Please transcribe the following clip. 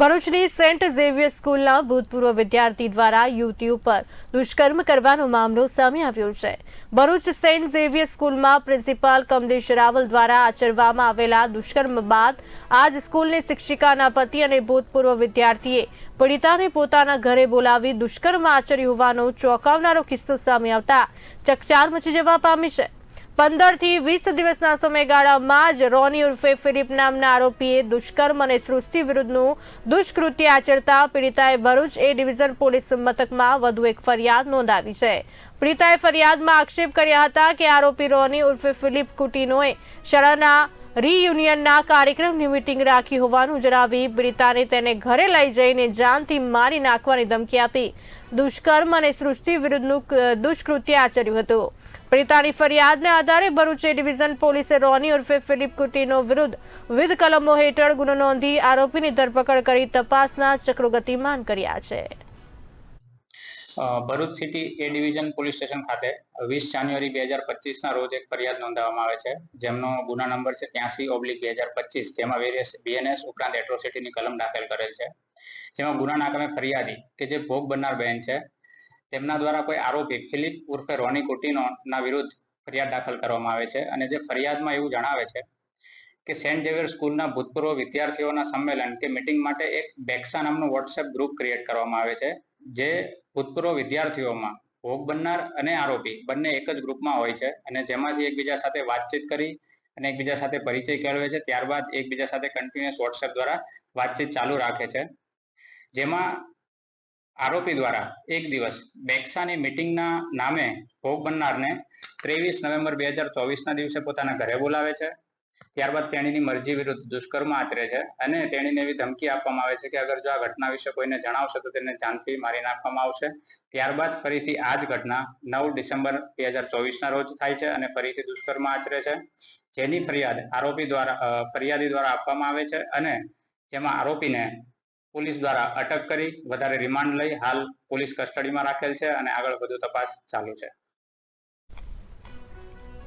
ભરૂચની Saint Xavier સ્કૂલના ભૂતપૂર્વ વિદ્યાર્થી દ્વારા યુવતી ઉપર દુષ્કર્મ કરવાનો મામલો સામે આવ્યો છે. ભરૂચ સેન્ટ ઝેવિયર સ્કૂલમાં પ્રિન્સિપાલ કમલેશ રાવલ દ્વારા આચરવામાં આવેલા દુષ્કર્મ બાદ આજ સ્કૂલની શિક્ષિકાના પતિ અને ભૂતપૂર્વ વિદ્યાર્થીએ પીડિતાને પોતાના ઘરે બોલાવી દુષ્કર્મ આચર્યું હોવાનો ચોંકાવનારો કિસ્સો સામે આવતા ચકચાર મચી જવા પામી છે. પંદરથી વીસ દિવસના સમયગાળામાં જ રોની ઉર્ફે ફિલિપ નામના આરોપીએ દુષ્કર્મ અને સૃષ્ટિ વિરુદ્ધનું દુષ્કૃત્ય આચરતા પીડિતાએ ભરૂચ એ ડિવિઝન પોલીસ મથકમાં વધુ એક ફરિયાદ નોંધાવી છે. પીડિતાએ ફરિયાદમાં આક્ષેપ કર્યા હતા કે આરોપી રોની ઉર્ફે ફિલિપ કુટીનોએ શાળાના રીયુનિયનના કાર્યક્રમની મીટિંગ રાખી હોવાનું જણાવી પીડિતાને તેને ઘરે લઈ જઈને જાનથી મારી નાખવાની ધમકી આપી. દુષ્કર્મ અને સૃષ્ટિ વિરુદ્ધનું દુષ્કૃત્ય આચર્યું હતું. પીડિતાની ફરિયાદને આધારે ભરૂચ ડિવિઝન પોલીસે રોની ઉર્ફે ફિલિપ કુટીનો વિરુદ્ધ વિવિધ કલમો હેઠળ ગુનો નોંધી આરોપીની ધરપકડ કરી તપાસના ચક્રો ગતિમાન કર્યા છે. Bharuch city A division police station ખાતે વીસ જાન્યુઆરી બે હજાર પચીસના રોજ એક ફરિયાદ નોંધાવવામાં આવે છે, જેમનો ગુના નંબર છે ત્યાંસી ઓબ્લિક બે હજાર પચીસ, જેમાં વેરિયસ, બીએનએસ ઉપરાંત એટ્રોસિટીની કલમ દાખલ કરેલ છે. જેમાં ગુના કામે ફરિયાદી કે જે ભોગ બનનાર બહેન છે તેમના દ્વારા કોઈ આરોપી ફિલિપ ઉર્ફે રોની કોટીનો ના વિરુદ્ધ ફરિયાદ દાખલ કરવામાં આવે છે અને જે ફરિયાદમાં એવું જણાવે છે કે સેન્ટ ઝેવિયર સ્કૂલના ભૂતપૂર્વ વિદ્યાર્થીઓના સંમેલન કે મિટિંગ માટે એક બેક્સા નામનું વોટ્સએપ ગ્રુપ ક્રિએટ કરવામાં આવે છે, જે ભૂતપૂર્વ વિદ્યાર્થીઓમાં ભોગ બનનાર અને આરોપી બંને એક જ ગ્રુપમાં હોય છે અને જેમાંથી એકબીજા સાથે વાતચીત કરી અને એકબીજા સાથે પરિચય કેળવે છે, ત્યારબાદ એકબીજા સાથે કન્ટિન્યુઅસ વોટ્સએપ દ્વારા વાતચીત ચાલુ રાખે છે. જેમાં આરોપી દ્વારા એક દિવસ બેક્સાની મિટિંગના નામે ભોગ બનનારને ત્રેવીસ નવેમ્બર બે હજાર ચોવીસના દિવસે પોતાના ઘરે બોલાવે છે. ત્યારબાદ તેણીની મરજી વિરુદ્ધ દુષ્કર્મ આચરે છે અને તેણીને એવી ધમકી આપવામાં આવે છે કે અગર જો આ ઘટના વિશે કોઈને જણાવશે તો તેને જાનથી મારી નાખવામાં આવશે. ત્યારબાદ ફરીથી આ જ ઘટના નવ ડિસેમ્બર બે હજાર ચોવીસના રોજ થાય છે અને ફરીથી દુષ્કર્મ આચરે છે. જેની ફરિયાદ આરોપી દ્વારા ફરિયાદી દ્વારા આપવામાં આવે છે અને જેમાં આરોપીને પોલીસ દ્વારા અટક કરી, વધારે રિમાન્ડ લઈ હાલ પોલીસ કસ્ટડીમાં રાખેલ છે અને આગળ વધુ તપાસ ચાલુ છે.